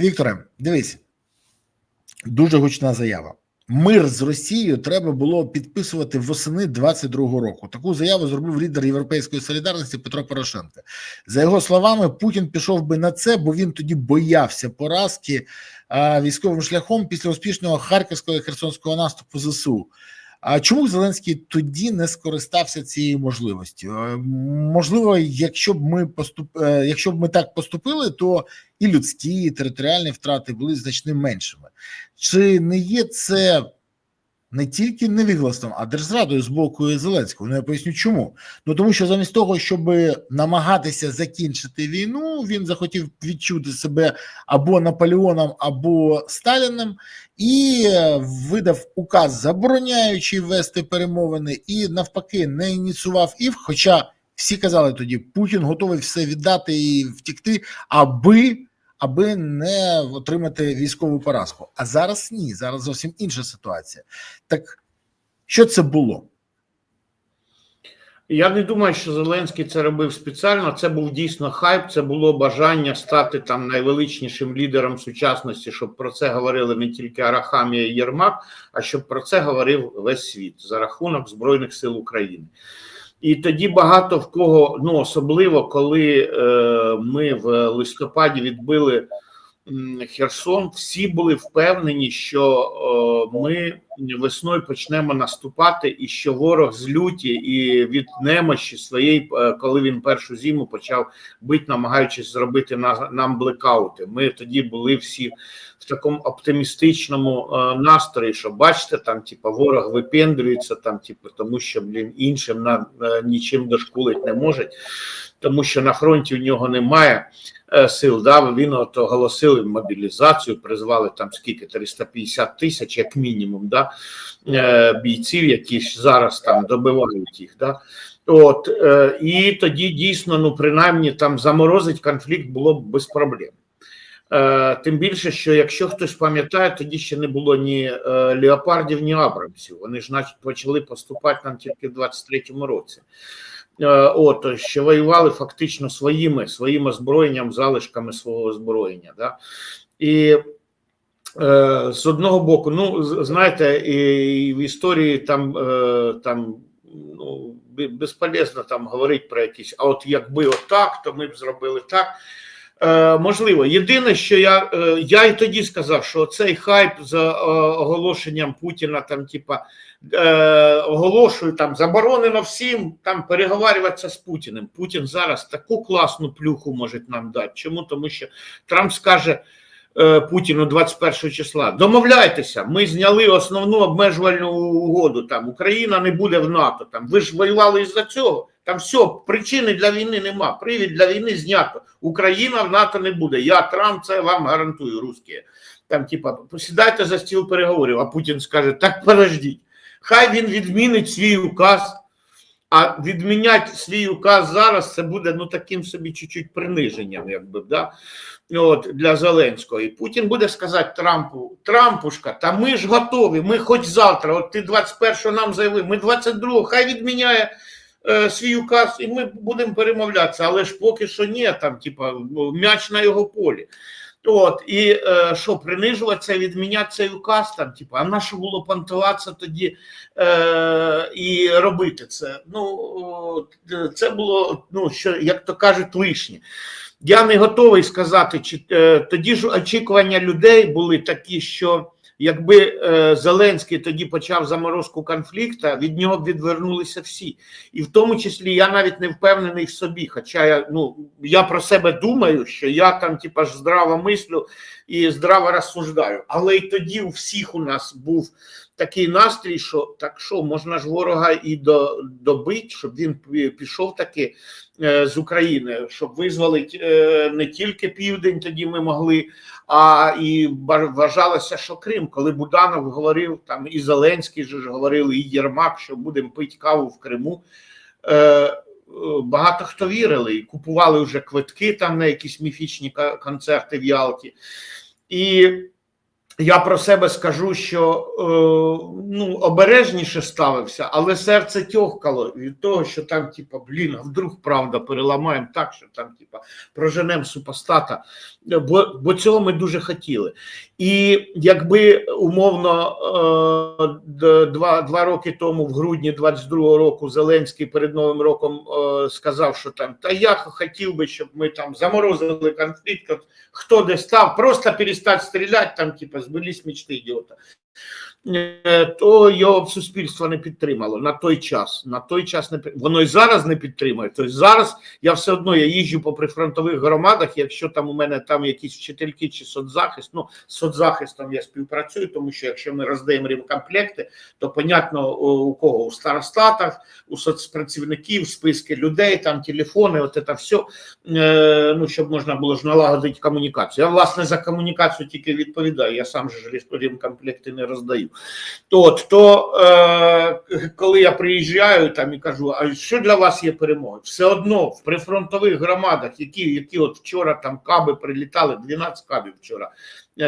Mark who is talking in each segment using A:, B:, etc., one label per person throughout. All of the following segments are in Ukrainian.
A: Вікторе, дивись, дуже гучна заява. Мир з Росією треба було підписувати восени 22-го року. Таку заяву зробив лідер Європейської солідарності Петро Порошенко. За його словами, Путін пішов би на це, бо він тоді боявся поразки військовим шляхом після успішного харківського і херсонського наступу ЗСУ. А чому Зеленський тоді не скористався цією можливістю? Е, Можливо, якщо б ми поступ... е, якщо б ми так поступили, то і людські, і територіальні втрати були значно меншими. Чи не є це не тільки невіглаством, а держзрадою з боку Зеленського? Ну я поясню, чому. Ну тому що замість того, щоб намагатися закінчити війну, він захотів відчути себе або Наполеоном, або Сталіним, і видав указ, забороняючи вести перемовини, і навпаки не ініціював ІВ. Хоча всі казали тоді, Путін готовий все віддати і втікти, аби аби не отримати військову поразку. А зараз ні, зараз зовсім інша ситуація. Так що це було?
B: Я не думаю, що Зеленський це робив спеціально. Це був дійсно хайп. Це було бажання стати там найвеличнішим лідером сучасності, щоб про це говорили не тільки Арахамія і Єрмак, а щоб про це говорив весь світ за рахунок Збройних сил України. І тоді багато в кого, ну особливо коли е, ми в листопаді відбили Херсон, всі були впевнені, що е, ми весною почнемо наступати, і що ворог з люті і від немощі своєї, е, коли він першу зиму почав бити, намагаючись зробити на, нам блекаути. Ми тоді були всі такому оптимістичному е, настрої, що бачите, там типа ворог випендрюється, там, типу, тому що блін іншим на е, нічим дошкулить не можуть, тому що на фронті у нього немає е, сил. Да, він от оголосили мобілізацію, призвали там скільки 350 тисяч, як мінімум, да, бійців, які зараз там добивають їх. Да. От і тоді дійсно, ну принаймні там заморозить конфлікт було б без проблем. Е, Тим більше, що якщо хтось пам'ятає, тоді ще не було ні е, леопардів, ні абрамсів. Вони ж значить почали поступати нам тільки в 23-му році. Е, От що воювали фактично своїми своїм озброєнням, залишками свого озброєння. Да? І з одного боку, ну знаєте, і в історії там, е, там ну, безполезно там говорити про якісь, а от якби отак, то ми б зробили так. Е, можливо, єдине, що я е, я і тоді сказав, що цей хайп за е, оголошенням Путіна, там, типа, е, оголошую там заборонено всім там переговарюватися з Путіним. Путін зараз таку класну плюху може нам дати. Чому? Тому що Трамп скаже Путіну 21 числа: домовляйтеся, ми зняли основну обмежувальну угоду. Там Україна не буде в НАТО. Там ви ж воювали із-за цього. Там все, причини для війни нема. Привід для війни знято. Україна в НАТО не буде. Я Трамп це вам гарантую, русські. Там, типа, посідайте за стіл переговорів, а Путін скаже: так подождіть. Хай він відмінить свій указ, а відміняти свій указ зараз це буде ну таким собі чуть-чуть приниженням, якби да? От, для Зеленського. І Путін буде сказати Трампу: Трампушка, та ми ж готові, ми хоч завтра, от ти 21-го нам заявив, ми 22-го, хай відміняє е, свій указ, і ми будемо перемовлятися, але ж поки що ні, там, типа, ну, м'яч на його полі. От, і е, що, принижуватися, відміняти цей указ, там, типу, а на що було понтуватися тоді е, і робити це? Ну, е, це було, ну, що, як то кажуть, лишнє. Я не готовий сказати, чи е, тоді ж очікування людей були такі, що якби е, Зеленський тоді почав заморозку конфлікту, від нього б відвернулися всі. І в тому числі я навіть не впевнений в собі. Хоча я ну я про себе думаю, що я там, типа ж здраво мислю і здраво розсуждаю. Але й тоді у всіх у нас був такий настрій, що так що можна ж ворога і до, добити, щоб він пішов таки е, з України, щоб визволити е, не тільки південь, тоді ми могли, а і вважалося, що Крим, коли Буданов говорив, там і Зеленський же ж говорили, і Єрмак, що будемо пити каву в Криму. Е, Багато хто вірили і купували вже квитки там на якісь міфічні концерти в Ялті. І я про себе скажу, що е, ну, обережніше ставився, але серце тьохкало від того, що там, типа, блін, а вдруг правда переламаємо так, що там, типа, проженемо супостата, бо, бо цього ми дуже хотіли. І якби умовно е, два, два роки тому, в грудні 22-го року, Зеленський перед Новим роком е, сказав, що там та я хотів би, щоб ми там заморозили конфлікт, хто де став, просто перестати стріляти, там, типа, збились мечты ідіота. Е, То його суспільство не підтримало на той час. На той час не воно і зараз не підтримує. Тобто зараз я все одно я їжджу по прифронтових громадах. Якщо там у мене там якісь вчительки чи соцзахист, ну з соцзахистом я співпрацюю, тому що якщо ми роздаємо ремкомплекти, то понятно у кого у старостатах, у соцпрацівників, списки людей, там телефони, от це все, ну щоб можна було ж налагодити комунікацію. Я власне за комунікацію тільки відповідаю. Я сам же ж ремкомплекти не роздаю. От то е, коли я приїжджаю там і кажу, а що для вас є перемога? Все одно в прифронтових громадах, які, які от вчора там каби прилітали, 12 кабів вчора е,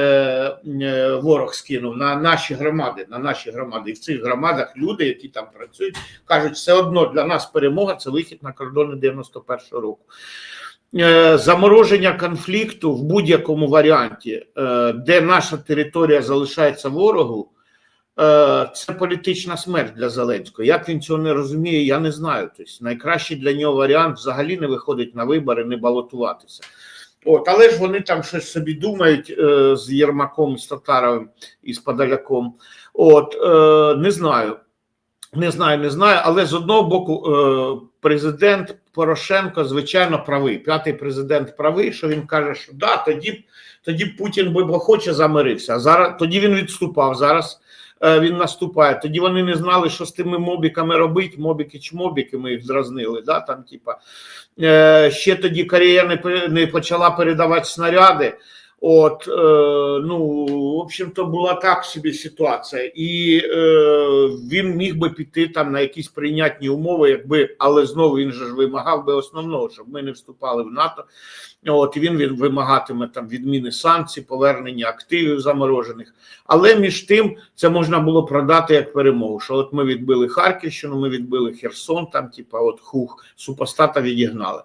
B: е, ворог скинув на наші громади, на наші громади. І в цих громадах люди, які там працюють, кажуть, все одно для нас перемога це вихід на кордони 91-го року. Е, Замороження конфлікту в будь-якому варіанті, е, де наша територія залишається ворогу, е, це політична смерть для Зеленського. Як він цього не розуміє, я не знаю. Тобто найкращий для нього варіант взагалі не виходить на вибори, не балотуватися. От, але ж вони там щось собі думають е, з Єрмаком, з Татаровим і з Подоляком. От, е, не знаю. Не знаю, не знаю, але з одного боку, е, президент Порошенко, звичайно, правий. П'ятий президент правий, що він каже, що да, тоді, тоді Путін би бо хоче замирився. Зараз тоді він відступав. Зараз е, він наступає. Тоді вони не знали, що з тими мобіками робити. Мобіки чи мобіки, ми їх зразнили. Да, там, типа. Е, ще тоді Корея не, не почала передавати снаряди. От, е, ну, в общем-то, була так собі ситуація, і е, він міг би піти там на якісь прийнятні умови, якби, але знову він же ж вимагав би основного, щоб ми не вступали в НАТО. От і він, він вимагатиме там відміни санкцій, повернення активів заморожених. Але між тим це можна було продати як перемогу. Що от ми відбили Харківщину, ми відбили Херсон, там, типа, от хух, супостата відігнали.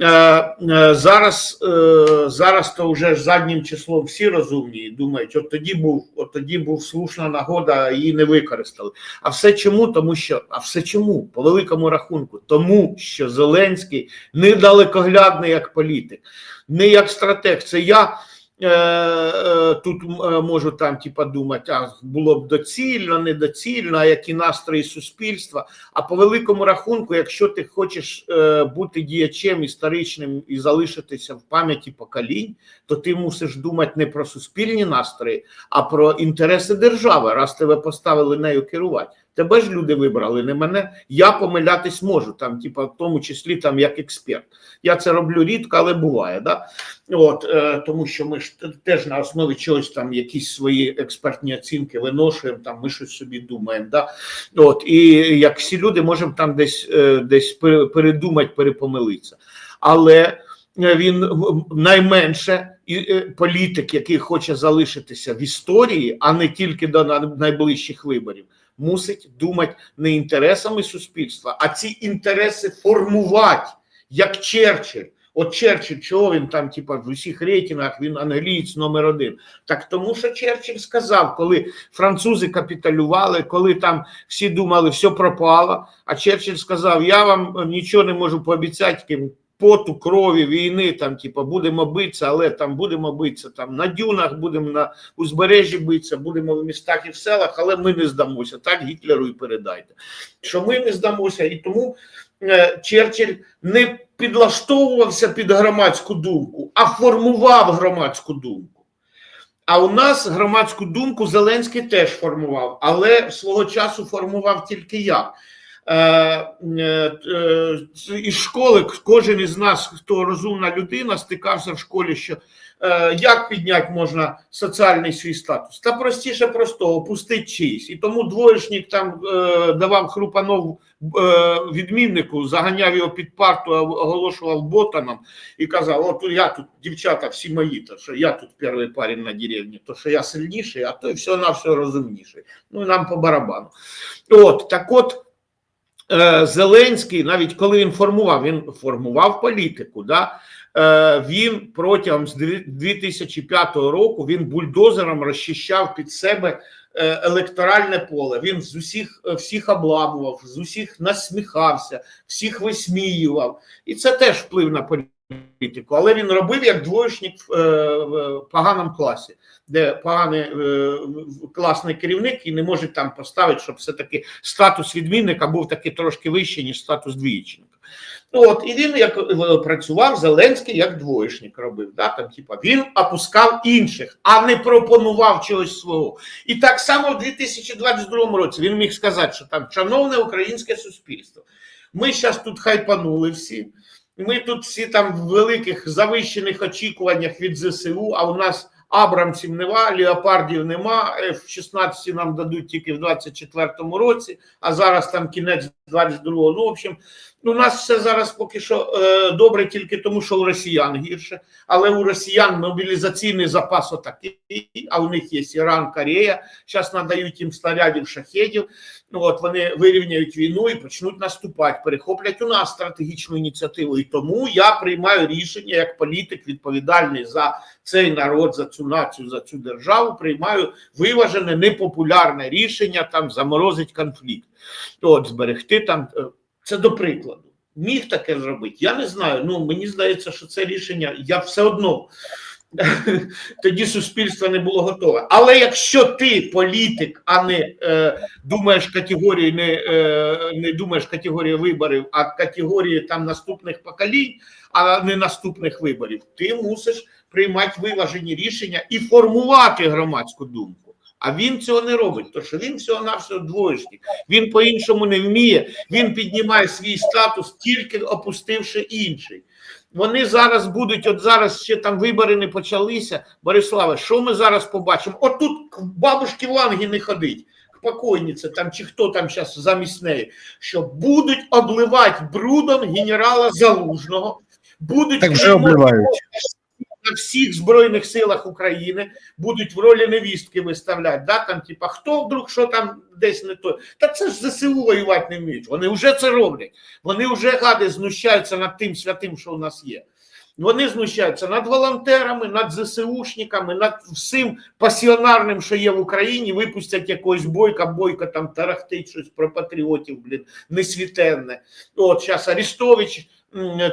B: Е, е, зараз, е, зараз то вже заднім числом всі розумні і думають, от тоді був, от тоді був слушна нагода, її не використали. А все чому? Тому що, а все чому? По великому рахунку, тому що Зеленський недалекоглядний як політик, не як стратег. Це я. Е, е, Тут е, можу там типа думати, а було б доцільно, недоцільно, а які настрої суспільства. А по великому рахунку, якщо ти хочеш бути діячем історичним і залишитися в пам'яті поколінь, то ти мусиш думати не про суспільні настрої, а про інтереси держави, раз тебе поставили нею керувати. Тебе ж люди вибрали, не мене. Я помилятись можу, там, типа, в тому числі там як експерт. Я це роблю рідко, але буває. Да? От, е, тому що ми ж теж на основі чогось там якісь свої експертні оцінки виношуємо, там ми щось собі думаємо. Да? От, і як всі люди можемо там десь, е, десь передумати, перепомилитися. Але е, він найменше е, політик, який хоче залишитися в історії, а не тільки до найближчих виборів, мусить думати не інтересами суспільства, а ці інтереси формувати, як Черчилль. От Черчилль, чого він там, типа, в усіх рейтингах, він англієць номер один. Так тому що Черчилль сказав, коли французи капіталювали, коли там всі думали, все пропало. А Черчилль сказав: Я вам нічого не можу пообіцяти, поту, крові, війни, там, типа, будемо битися, але там будемо битися там на дюнах, будемо на узбережжі битися, будемо в містах і в селах, але ми не здамося. Так Гітлеру і передайте. Що ми не здамося, і тому е, Черчилль не підлаштовувався під громадську думку, а формував громадську думку. А у нас громадську думку Зеленський теж формував, але свого часу формував тільки я. Е, е, е, із школи кожен із нас, хто розумна людина, стикався в школі, що як підняти можна соціальний свій статус? Та простіше простого, пустить чийсь. І тому двоєшник там давав Хрупанов відміннику, заганяв його під парту, оголошував ботаном і казав: От я тут, дівчата, всі мої, то що я тут перший парень на деревні, то що я сильніший, а той все на все розумніший. Ну і нам по барабану. От так от. Е, Зеленський, навіть коли він формував, він формував політику. Да? Е, Він протягом з 2005 року він бульдозером розчищав під себе е, електоральне поле. Він з усіх всіх обламував, з усіх насміхався, всіх висміював. І це теж вплив на політику. Але він робив як двоєчник в е, в поганому класі, де поганий е, класний керівник і не може там поставити, щоб все-таки статус відмінника був таки трошки вищий, ніж статус двічника. От, і він як е, працював Зеленський як двоєчник робив. Да? Там, типа, він опускав інших, а не пропонував чогось свого. І так само в 2022 році він міг сказати, що там шановне українське суспільство. Ми зараз тут хайпанули всі. Ми тут всі там в великих завищених очікуваннях від ЗСУ, а у нас Абрамців нема, Леопардів нема, F-16 нам дадуть тільки в 24-му році, а зараз там кінець 22-го. Ну, в общем, у нас все зараз поки що е, добре тільки тому, що у росіян гірше, але у росіян мобілізаційний запас отакий, а у них є Іран, Корея, зараз надають їм снарядів, шахедів, ну, от вони вирівняють війну і почнуть наступати, перехоплять у нас стратегічну ініціативу. І тому я приймаю рішення як політик, відповідальний за цей народ, за цю націю, за цю державу, приймаю виважене, непопулярне рішення там заморозить конфлікт, от зберегти там. Це до прикладу. Міг таке зробити. Я не знаю. Ну мені здається, що це рішення я все одно тоді суспільство не було готове. Але якщо ти політик, а не е, думаєш категорії, не, е, не думаєш категорії виборів, а категорії там наступних поколінь, а не наступних виборів, ти мусиш приймати виважені рішення і формувати громадську думку. А він цього не робить, тому що він всього навсього двоєчник. Він по-іншому не вміє. Він піднімає свій статус, тільки опустивши інший. Вони зараз будуть, от зараз ще там вибори не почалися. Бориславе, що ми зараз побачимо? От тут бабушки Ванги не ходить, к покойниці там чи хто там зараз замість неї, що будуть обливати брудом генерала Залужного, будуть
A: Так вже обливають.
B: На всіх збройних силах України будуть в ролі невістки виставляти. Да? Там, типа, хто вдруг що там десь не то. Та це ж ЗСУ воювати не вміють. Вони вже це роблять. Вони вже гади знущаються над тим святим, що у нас є. Вони знущаються над волонтерами, над ЗСУшниками, над всім пасіонарним, що є в Україні. Випустять якогось бойка, бойка там тарахтить щось про патріотів, блін, несвітенне. От зараз Арестович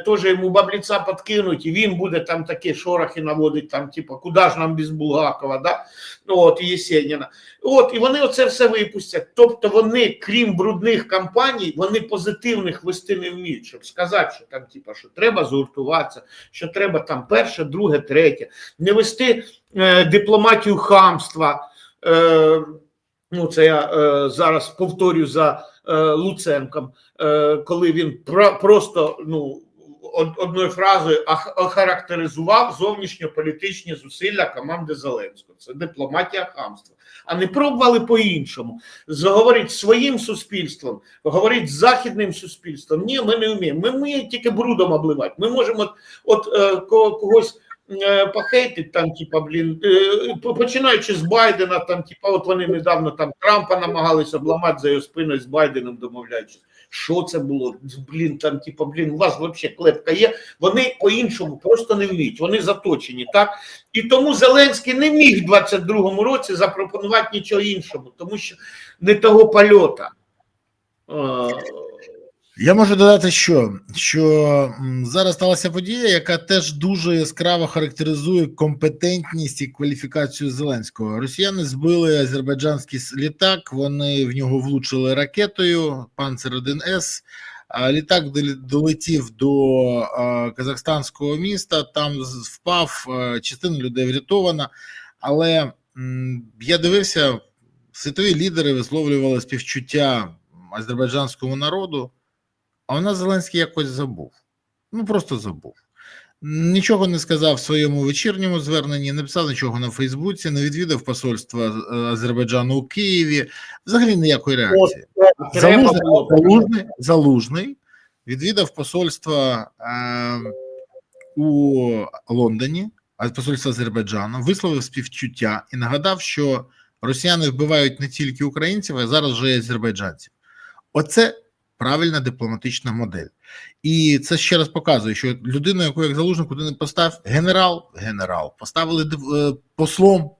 B: теж йому бабліця подкинуть, і він буде там такі шорохи наводить, там, типу, куди ж нам без Булгакова, да? Ну, от, і Єсеніна. От, і вони оце все випустять. Тобто вони, крім брудних кампаній, вони позитивних вести не вміють, щоб сказати, що там, типу, що треба згуртуватися, що треба там перше, друге, третє, не вести е, дипломатію хамства. Е, ну, це я е, зараз повторю за е, Луценком, е, коли він про, просто ну, од- одною фразою охарактеризував зовнішньополітичні зусилля команди Зеленського. Це дипломатія хамства. А не пробували по-іншому. Заговорити своїм суспільством, говорити з західним суспільством. Ні, ми не вміємо. Ми вміємо тільки брудом обливати. Ми можемо от, от е, когось похейтить там, типа, блін, е, починаючи з Байдена, там, типа, от вони недавно там Трампа намагалися обламати за його спиною з Байденом, домовляючись. Що це було? Блін, там, типа, блін, у вас взагалі клепка є. Вони по-іншому просто не вміють. Вони заточені, так? І тому Зеленський не міг в 22-му році запропонувати нічого іншого, тому що не того польота.
A: Я можу додати, що, що зараз сталася подія, яка теж дуже яскраво характеризує компетентність і кваліфікацію Зеленського. Росіяни збили азербайджанський літак, вони в нього влучили ракетою Панцер 1 С. Літак долетів до казахстанського міста, там впав, частина людей врятована. Але я дивився, світові лідери висловлювали співчуття азербайджанському народу. А у нас Зеленський якось забув. Ну просто забув. Нічого не сказав в своєму вечірньому зверненні, не писав нічого на Фейсбуці, не відвідав посольства е, Азербайджану у Києві. Взагалі ніякої реакції. Залужний. Залужний, Залужний відвідав посольство е, у Лондоні, а посольство Азербайджану, висловив співчуття і нагадав, що росіяни вбивають не тільки українців, а зараз вже й азербайджанців. Оце правильна дипломатична модель. І це ще раз показує, що людину, яку як залужник, куди не постав генерал, генерал, поставили е, послом.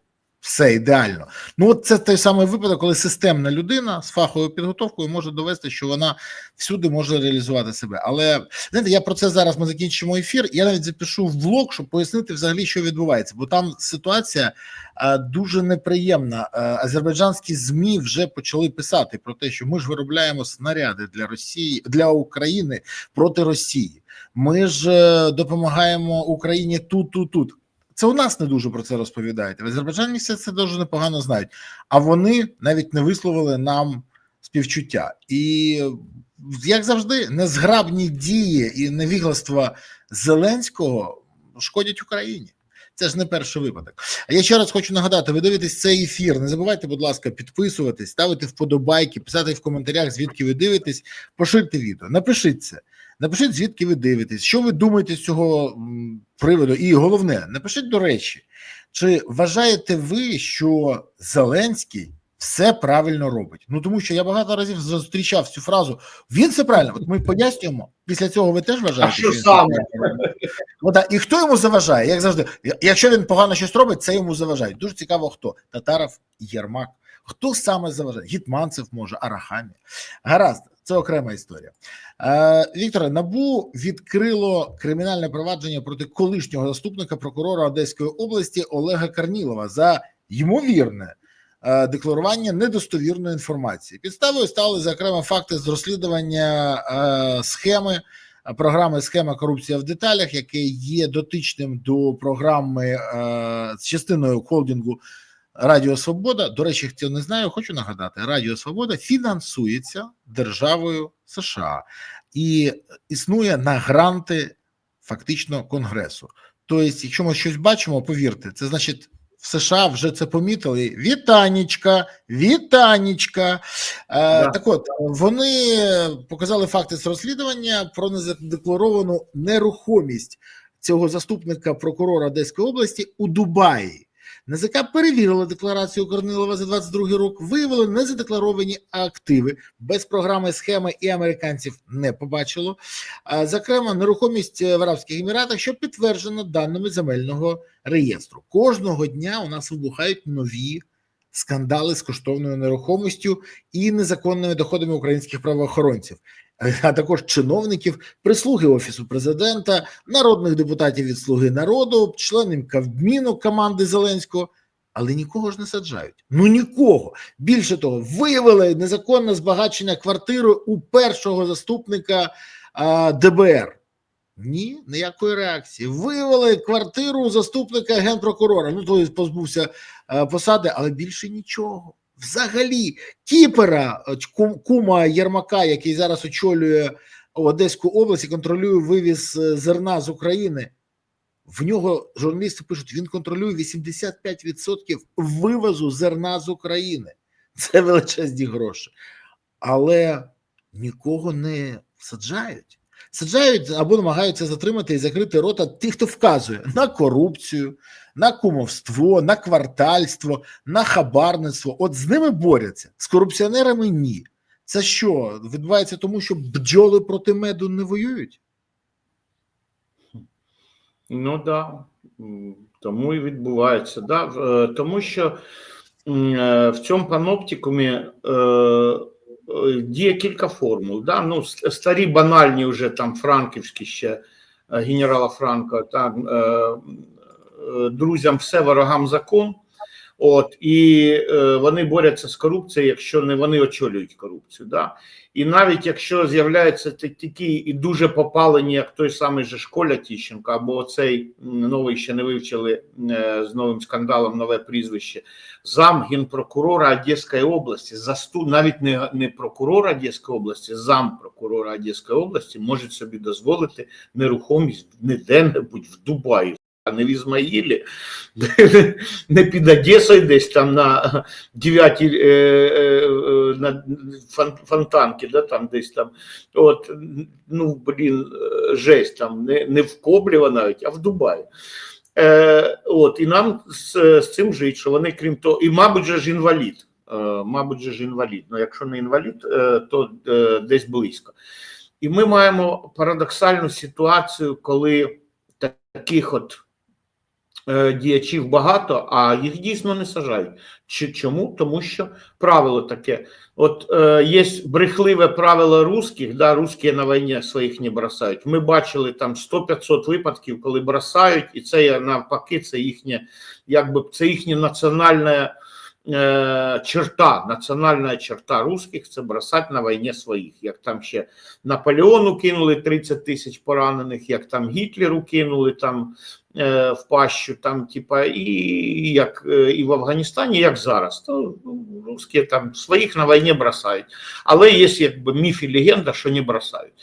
A: Все ідеально. Ну, от це той самий випадок, коли системна людина з фаховою підготовкою може довести, що вона всюди може реалізувати себе. Але знаєте, я про це зараз ми закінчимо ефір. Я навіть запишу в блог, щоб пояснити взагалі, що відбувається, бо там ситуація е, дуже неприємна. Е, азербайджанські змі вже почали писати про те, що ми ж виробляємо снаряди для Росії для України проти Росії. Ми ж е, допомагаємо Україні тут, тут, тут. Це у нас не дуже про це розповідають. В Азербайджані все це дуже непогано знають. А вони навіть не висловили нам співчуття. І як завжди, незграбні дії і невігластво Зеленського шкодять Україні. Це ж не перший випадок. А я ще раз хочу нагадати: ви дивитесь цей ефір. Не забувайте, будь ласка, підписуватись, ставити вподобайки, писати в коментарях, звідки ви дивитесь, поширте відео. Напишіть це. Напишіть, звідки ви дивитесь, що ви думаєте з цього приводу. І головне, напишіть до речі, чи вважаєте ви, що Зеленський все правильно робить? Ну тому що я багато разів зустрічав цю фразу. Він все правильно. От ми пояснюємо. Після цього ви теж вважаєте,
B: А що саме?
A: Ну, так, і хто йому заважає? Як завжди, якщо він погано щось робить, це йому заважає. Дуже цікаво, хто Татаров, Єрмак. Хто саме заважає? Гітманцев може, Арахамі. Гаразд, це окрема історія. Е, Вікторе, набу відкрило кримінальне провадження проти колишнього заступника прокурора Одеської області Олега Карнілова за ймовірне е, декларування недостовірної інформації. Підставою стали зокрема факти з розслідування е, схеми. е, Програми схема корупція в деталях, яке є дотичним до програми е, частиною холдингу Радіо Свобода. До речі, хто не знаю, хочу нагадати: Радіо Свобода фінансується державою США і існує на гранти фактично Конгресу. Тобто, якщо ми щось бачимо, повірте, це значить. В США вже це помітили. Вітанічка, вітанічка. Е,
B: Да.
A: Так от вони показали факти з розслідування про незадекларовану нерухомість цього заступника прокурора Одеської області у Дубаї. НЗК перевірила декларацію Корнилова за 22 рік, виявило незадекларовані активи без програми схеми і американців не побачило. Зокрема, нерухомість в Арабських Еміратах, що підтверджено даними земельного реєстру. Кожного дня у нас вибухають нові скандали з коштовною нерухомістю і незаконними доходами українських правоохоронців, а також чиновників, прислуги офісу президента, народних депутатів від Слуги народу, членів Кабміну команди Зеленського. Але нікого ж не саджають. Ну нікого. Більше того, виявили незаконне збагачення квартири у першого заступника а, ДБР. Ні, ніякої реакції. Виявили квартиру заступника генпрокурора. Ну, той позбувся е, посади, але більше нічого. Взагалі, кіпера е, кума Єрмака, який зараз очолює Одеську область і контролює вивіз е, зерна з України. В нього журналісти пишуть: він контролює 85% вивозу зерна з України. Це величезні гроші. Але нікого не саджають. Саджають або намагаються затримати і закрити рота тих, хто вказує на корупцію, на кумовство, на квартальство, на хабарництво. От з ними борються, з корупціонерами ні. Це що відбувається тому, що бджоли проти меду не воюють?
B: Ну так, да. Тому і відбувається. Да? Е, Тому що е, в цьому паноптикумі е, діє кілька формул. Да? Ну, старі банальні вже там франківські ще е, генерала Франка, так, е, е, друзям все ворогам закон. От і е, вони борються з корупцією, якщо не вони очолюють корупцію. Да? І навіть якщо з'являються та- такі і дуже попалені, як той самий же Школя Тіщенко, або оцей м, новий ще не вивчили е, з новим скандалом нове прізвище, зам генпрокурора Одеської області, засту навіть не, не прокурор Одеської області, зам прокурора Одеської області може собі дозволити нерухомість не де-небудь в Дубаї, а не в Ізмаїлі, не під Одесою, десь там на 9 е, е, на фонтанки, да, там десь там. От, ну, блін, жесть, там не, не в Коблєво навіть, а в Дубаї. Е, от, і нам з, з цим жить, що вони, крім того, і, мабуть, же ж інвалід. Е, мабуть, же ж інвалід. Ну, якщо не інвалід, то десь близько. І ми маємо парадоксальну ситуацію, коли таких от діячів багато, а їх дійсно не сажають. Чому? Тому що правило таке. От е, є брехливе правило русських, да, русські на війні своїх не бросають. Ми бачили там 100-500 випадків, коли бросають, і це навпаки, це їхнє, якби це їхнє національне. Е, Черта, національна черта русських це бросати на війні своїх. Як там ще Наполеону кинули 30 тисяч поранених, як там Гітлеру кинули там е, в пащу, там, типа, і, як е, і в Афганістані, як зараз. То ну, русські там своїх на війні бросають. Але є якби міф і легенда, що не бросають.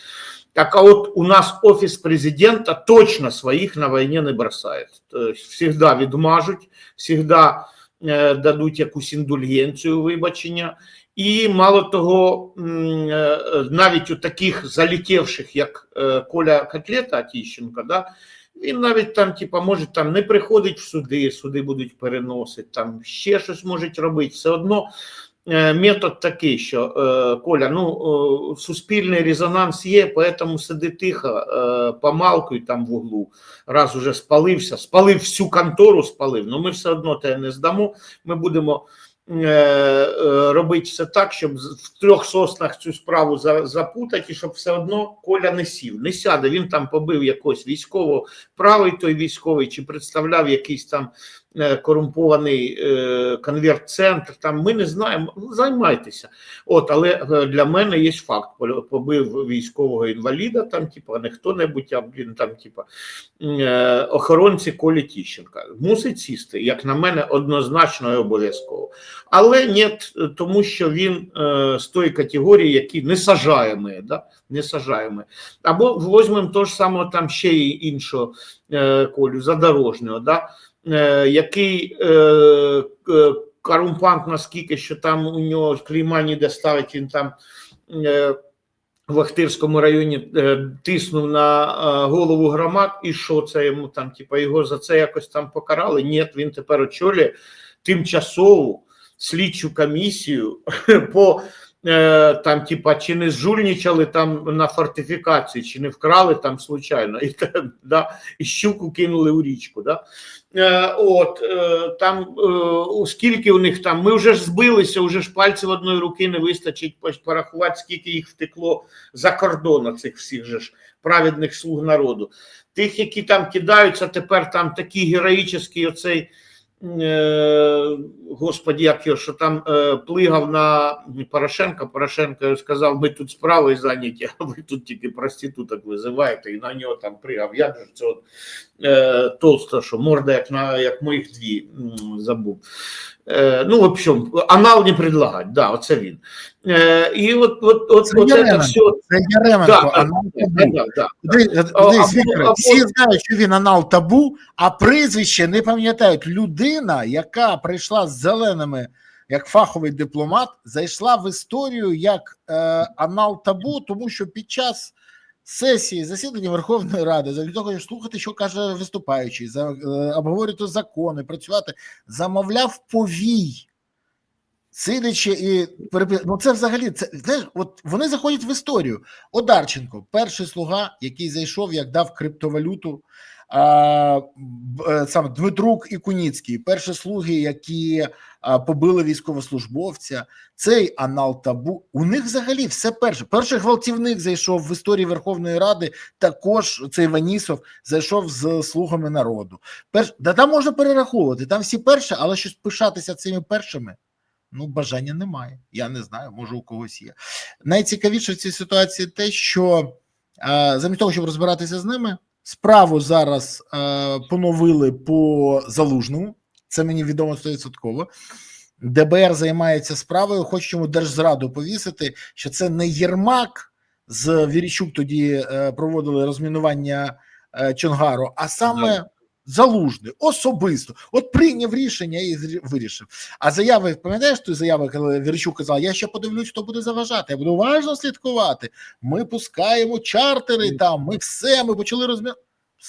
B: Так а от у нас офіс президента точно своїх на війні не бросає. Всегда відмажуть, всегда дадуть якусь індульгенцію вибачення. І мало того, е, навіть у таких залітівших, як е, Коля Котлета Тіщенко, да, він навіть там, типа, може там не приходить в суди, суди будуть переносити, там ще щось можуть робити. Все одно е, метод такий, що е, Коля, ну е, суспільний резонанс є, поэтому сиди тихо, е, помалкуй там в углу. Раз уже спалився, спалив всю контору, спалив. Ну ми все одно тебе не здамо. Ми будемо е, е, робити все так, щоб в трьох соснах цю справу запутати, і щоб все одно Коля не сів, не сяде. Він там побив якогось військового, правий той військовий, чи представляв якийсь там е, корумпований е, конверт-центр. Там ми не знаємо. Ну, Займайтеся. От, але е, для мене є факт: побив військового інваліда, там, типа, не хто-небудь, а блін, там, типа, е, охоронці Колі Тіщенка. Мусить сісти, як на мене, однозначно і обов'язково. Але ні, тому що він е, з тої категорії, які не сажаємо, да? не сажаємо. Або візьмемо того ж самого там ще й іншого е, колю задорожнього, да? Е, який е, е, наскільки, що там у нього клейма ніде ставить, він там. Е, в Ахтирському районі тиснув на голову громад, і що це йому там, типа, його за це якось там покарали? Ні, він тепер очолює тимчасову слідчу комісію по там, типа, чи не зжульничали там на фортифікації, чи не вкрали там случайно, і, да, і щуку кинули у річку. Да? Е, от е, там е, скільки у них там, ми вже ж збилися, вже ж пальців одної руки не вистачить порахувати, скільки їх втекло за кордон цих всіх же ж праведних слуг народу. Тих, які там кидаються, тепер там такий героїчний оцей. Е, господі, як його, що там е, плигав на Порошенка. Порошенко сказав: ми тут справою зайняті, а ви тут тільки проституток визиваєте, і на нього там пригав. Як же це от, е, толсто, що морда, як на як моїх дві забув. Е, ну, в общем, анал не предлагать, да, оце він. Е, і от, от, от,
A: Це
B: от це все.
A: Це Яременко,
B: Да,
A: анал табу.
B: да, да.
A: Дивись,
B: А-
A: дивись,
B: або-
A: всі знають, що він анал табу, а прізвище не пам'ятають. Людина, яка прийшла з зеленими як фаховий дипломат, зайшла в історію як е, анал табу, тому що під час сесії засідання Верховної Ради, за того, слухати, що каже виступаючий, за, е, обговорювати закони, працювати, замовляв повій. Сидячи і перепи... ну це взагалі це знаєш, от вони заходять в історію. Одарченко, перший слуга, який зайшов, як дав криптовалюту е, саме Дмитрук і Куніцький, перші слуги, які побили військовослужбовця, цей анал табу. У них взагалі все перше. Перший гвалтівник зайшов в історії Верховної Ради. Також цей Ванісов зайшов з слугами народу. Перш да там можна перераховувати. Там всі перші, але щось пишатися цими першими. Ну, бажання немає. Я не знаю, може у когось є. Найцікавіше в цій ситуації те, що замість того, щоб розбиратися з ними, справу зараз е, поновили по залужному. Це мені відомо 100%. ДБР займається справою, Хочемо держзраду повісити, що це не Єрмак з Вірічук тоді е, проводили розмінування е, Чонгару, а саме. Залужний особисто от прийняв рішення і вирішив. А заяви, пам'ятаєш ту заяву, коли Вірчук казав, я ще подивлюсь, хто буде заважати. Я буду уважно слідкувати. Ми пускаємо чартери там, ми все, ми почали розмі...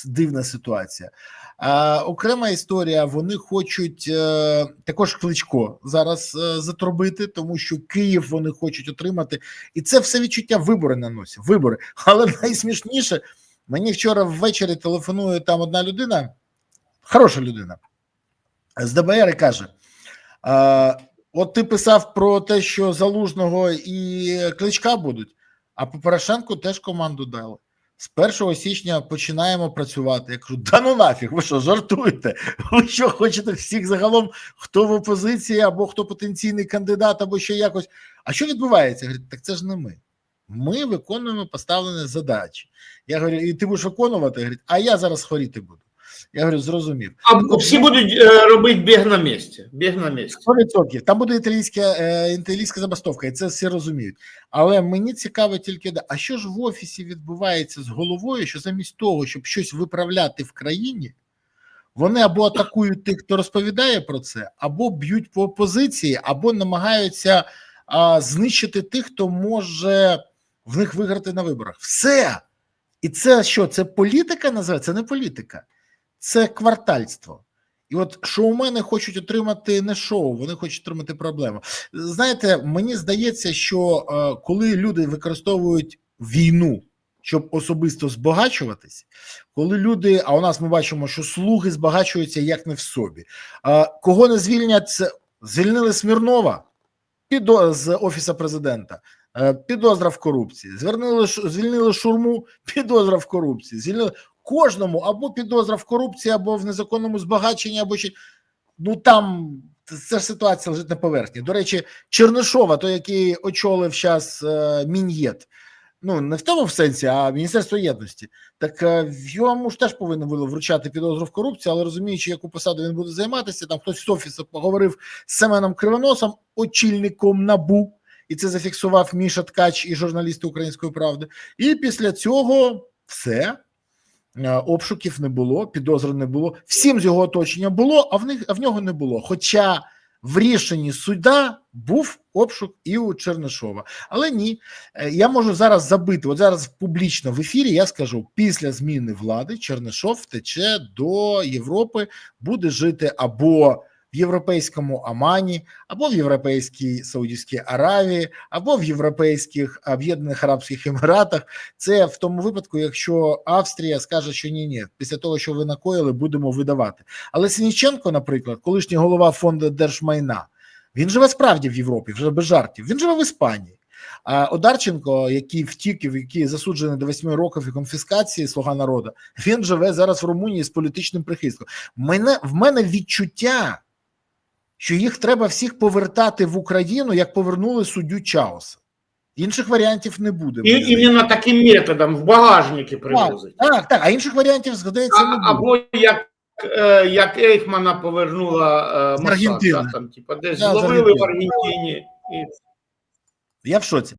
A: Дивна ситуація. А, окрема історія. Вони хочуть е, також кличко зараз е, затрубити, тому що Київ вони хочуть отримати, і це все відчуття вибори наносять. Вибори. Але найсмішніше, мені вчора ввечері телефонує там одна людина, хороша людина з ДБР і каже: а, от ти писав про те, що Залужного і Кличка будуть, а по Порошенку теж команду дали. З 1 січня починаємо працювати. Я кажу, да ну нафіг, ви що, жартуєте? Ви що хочете всіх загалом, хто в опозиції, або хто потенційний кандидат, або ще якось. А що відбувається? Говорить, так це ж не ми. Ми виконуємо поставлені задачі. Я говорю, і ти будеш виконувати? Говорить, а я зараз хворіти буду. Я говорю, зрозумів.
B: А всі будуть е, робити біг на місці. Біг на місці.
A: 100%. Там буде італійська, е, італійська забастовка, і це всі розуміють. Але мені цікаво тільки, а що ж в офісі відбувається з головою, що замість того, щоб щось виправляти в країні, вони або атакують тих, хто розповідає про це, або б'ють по опозиції, або намагаються а, знищити тих, хто може в них виграти на виборах. Все. І це що? Це політика називається? Це не політика, це квартальство. І от шоумени хочуть отримати не шоу, вони хочуть отримати проблему. Знаєте, мені здається, що е, коли люди використовують війну, щоб особисто збагачуватись, коли люди, а у нас ми бачимо, що слуги збагачуються як не в собі. А кого не звільнять, звільнили Смірнова підо з офіса президента. е, Підозра в корупції, звернили звільнили шурму, підозра в корупції, звільнили кожному або підозра в корупції, або в незаконному збагаченні, або ще ну там ця ж ситуація лежить на поверхні. До речі, Чернишова, той, який очолив зараз е, Мін'єт, ну не в тому в сенсі, а Міністерство єдності. Так е, йому ж теж повинно було вручати підозру в корупції, але розуміючи, яку посаду він буде займатися, там хтось з офісу поговорив з Семеном Кривоносом, очільником набу. І це зафіксував Міша Ткач і журналісти Української правди. І після цього все. Е, Обшуків не було, підозри не було. Всім з його оточення було, а в них а в нього не було. Хоча в рішенні суда був обшук і у Чернишова. Але ні, Е, я можу зараз забити. От зараз публічно в ефірі я скажу: після зміни влади Чернишов втече до Європи, буде жити або в європейському Амані, або в європейській Саудівській Аравії, або в європейських Об'єднаних Арабських Еміратах. Це в тому випадку, якщо Австрія скаже, що ні, ні, після того, що ви накоїли, будемо видавати. Але Сініченко, наприклад, колишній голова фонду держмайна, він живе справді в Європі, вже без жартів. Він живе в Іспанії. А Одарченко, який втік, який засуджений до 8 років і конфіскації слуга народу, він живе зараз в Румунії з політичним прихистком. Мене в мене відчуття, що їх треба всіх повертати в Україну, як повернули суддю Чауса. Інших варіантів не буде.
B: І іменно таким методом в багажники привозить.
A: Так, так, так, а інших варіантів згадається не буде.
B: або як, е, як Ейхмана повернула е, да, там, типа, десь
A: Да,
B: зловили в Аргентині. І...
A: Я в шоці.